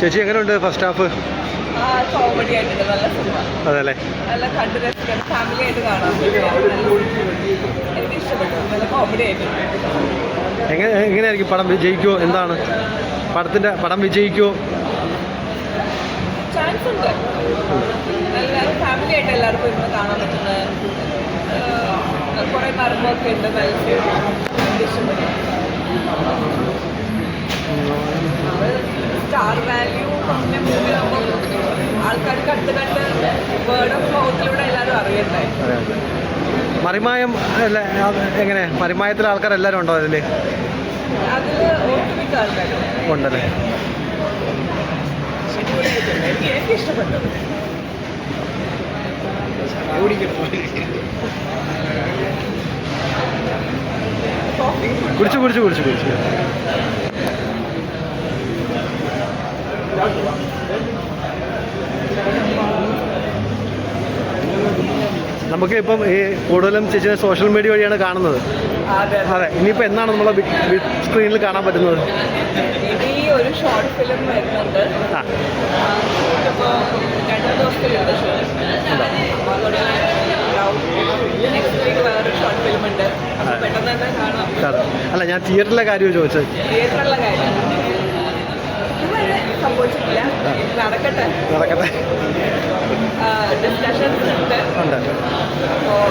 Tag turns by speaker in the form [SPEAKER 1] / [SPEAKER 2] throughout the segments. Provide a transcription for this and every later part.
[SPEAKER 1] ചേച്ചി എങ്ങനെയുണ്ട് first half
[SPEAKER 2] comedy ആയിട്ടുണ്ട്. നല്ല സിനിമ
[SPEAKER 1] അതല്ലേ
[SPEAKER 2] നല്ല കണ്ടു രസിക്കാൻ ഫാമിലി ആയിട്ട് കാണാൻ നല്ല എനിക്ക് ഇഷ്ടപ്പെട്ടു. നല്ല കോമഡി ആയിട്ടുണ്ട്.
[SPEAKER 1] എങ്ങനെ എങ്ങനെയായിരിക്കും പടം? ജയിക്കുമോ എന്താണ്? പടത്തിന്റെ പടം വിജയിക്കുമോ
[SPEAKER 2] ചാൻസ് ഉണ്ട്. ഫാമിലി ആയിട്ട് എല്ലാവർക്കും ഇരുന്ന് കാണാൻ പറ്റുന്ന കുറേ ഉണ്ട് സ്റ്റാർ വാല്യൂ ആൾക്കാർക്ക് ആൾക്കാർ കണ്ട് കണ്ട് വേർഡ് ഓഫ് മൗത്തിലൂടെ എല്ലാവരും
[SPEAKER 1] മറിമായം അല്ല എങ്ങനെ? മറിമായത്തിലെ ആൾക്കാർ എല്ലാവരും ഉണ്ടോ അതിൽ
[SPEAKER 2] അതിൽ
[SPEAKER 1] ഉണ്ടല്ലേ കുടിച്ചു കുടിച്ചു കുടിച്ചു കുടിച്ചു. നമുക്ക് ഇപ്പം ഈ കൂടുതലും ചേച്ചിനെ സോഷ്യൽ മീഡിയ വഴിയാണ് കാണുന്നത്.
[SPEAKER 2] അതെ
[SPEAKER 1] ഇനിയിപ്പോ എന്നാണ് നമ്മളെ ബിഗ് സ്ക്രീനിൽ കാണാൻ പറ്റുന്നത്?
[SPEAKER 2] ഒരു ഷോർട്ട് ഫിലിം വരുന്നുണ്ട്. രണ്ട് ദിവസത്തിലുണ്ട് ഷോ
[SPEAKER 1] അല്ല ഞാൻ തിയേറ്ററിലെ കാര്യം ചോദിച്ചത്.
[SPEAKER 2] തിയേറ്ററിലെ കാര്യം. സംഭവിച്ചിട്ടില്ല. നടക്കട്ടെ.
[SPEAKER 1] നടക്കട്ടെ.
[SPEAKER 2] ഡിസ്കഷൻസ് ഉണ്ട്.
[SPEAKER 1] ഉണ്ട്.
[SPEAKER 2] അപ്പോൾ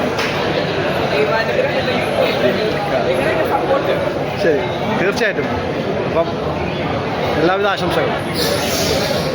[SPEAKER 1] ശരി. തീർച്ചയായിട്ടും. അപ്പം എല്ലാവിധ ആശംസകളും.